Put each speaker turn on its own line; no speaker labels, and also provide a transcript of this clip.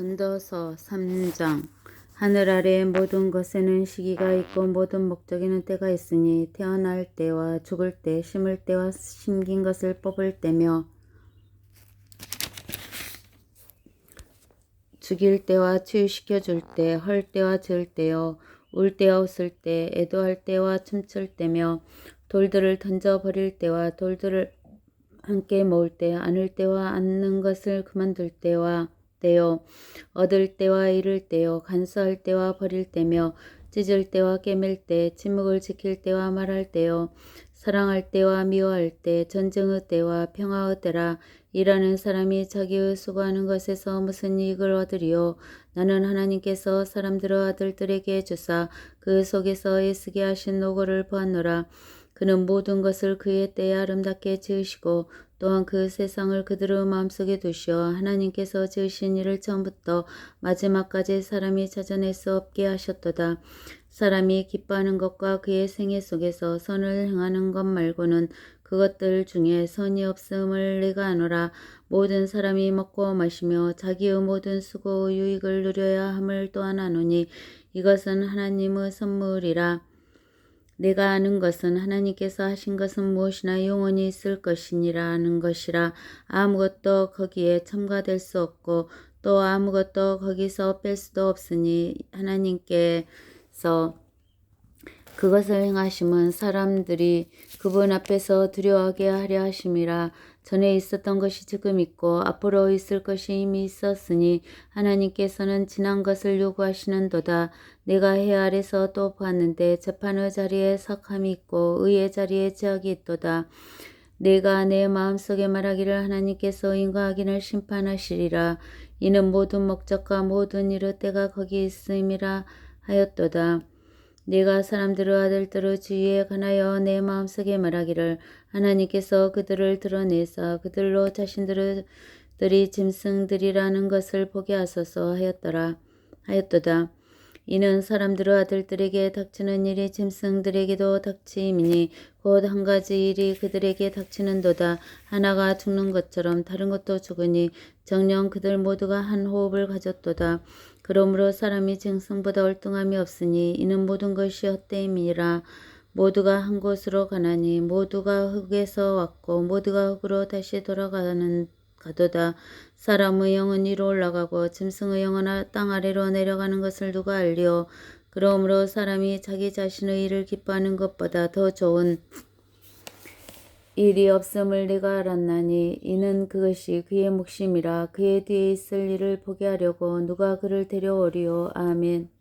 전도서 3장. 하늘 아래의 모든 것에는 시기가 있고 모든 목적에는 때가 있으니 태어날 때와 죽을 때 심을 때와 심긴 것을 뽑을 때며 죽일 때와 치유시켜 줄 때, 헐 때와 질 때요, 울 때와 웃을 때, 애도할 때와 춤출 때며 돌들을 던져 버릴 때와 돌들을 함께 모을 때, 안을 때와 안는 것을 그만둘 때와 때요, 얻을 때와 잃을 때요, 간수할 때와 버릴 때며 찢을 때와 깨맬 때, 침묵을 지킬 때와 말할 때요, 사랑할 때와 미워할 때, 전쟁의 때와 평화의 때라. 일하는 사람이 자기의 수고하는 것에서 무슨 이익을 얻으리요? 나는 하나님께서 사람들의 아들들에게 주사 그 속에서 애쓰게 하신 노고를 보았노라. 그는 모든 것을 그의 때에 아름답게 지으시고 또한 그 세상을 그들의 마음속에 두시어 하나님께서 지으신 일을 처음부터 마지막까지 사람이 찾아낼 수 없게 하셨도다. 사람이 기뻐하는 것과 그의 생애 속에서 선을 행하는 것 말고는 그것들 중에 선이 없음을 내가 아노라. 모든 사람이 먹고 마시며 자기의 모든 수고의 유익을 누려야 함을 또한 아노니 이것은 하나님의 선물이라. 내가 아는 것은 하나님께서 하신 것은 무엇이나 영원히 있을 것이니라 하는 것이라 아무것도 거기에 첨가될 수 없고 또 아무것도 거기서 뺄 수도 없으니 하나님께서 그것을 행하심은 사람들이 그분 앞에서 두려워하게 하려 하심이라 전에 있었던 것이 지금 있고 앞으로 있을 것이 이미 있었으니 하나님께서는 지난 것을 요구하시는도다. 내가 해 아래서 또 보았는데 재판의 자리에 석함이 있고 의의 자리에 제약이 있도다. 내가 내 마음속에 말하기를 하나님께서 인과하기를 심판하시리라. 이는 모든 목적과 모든 일의 때가 거기 있음이라 하였도다 내가 사람들의 아들들의 주위에 관하여 내 마음속에 말하기를 하나님께서 그들을 드러내사 그들로 자신들의 들이 짐승들이라는 것을 보게 하소서 하였더라 하였도다. 이는 사람들의 아들들에게 닥치는 일이 짐승들에게도 닥치이니 곧 한 가지 일이 그들에게 닥치는도다. 하나가 죽는 것처럼 다른 것도 죽으니 정령 그들 모두가 한 호흡을 가졌도다. 그러므로 사람이 짐승보다 얼뚱함이 없으니 이는 모든 것이 헛되임이라. 모두가 한 곳으로 가나니 모두가 흙에서 왔고 모두가 흙으로 다시 돌아가는 가도다. 사람의 영은 위로 올라가고 짐승의 영은 땅 아래로 내려가는 것을 누가 알리오. 그러므로 사람이 자기 자신의 일을 기뻐하는 것보다 더 좋은 일이 없음을 내가 알았나니 이는 그것이 그의 몫임이라 그의 뒤에 있을 일을 보게 하려고 누가 그를 데려오리오. 아멘.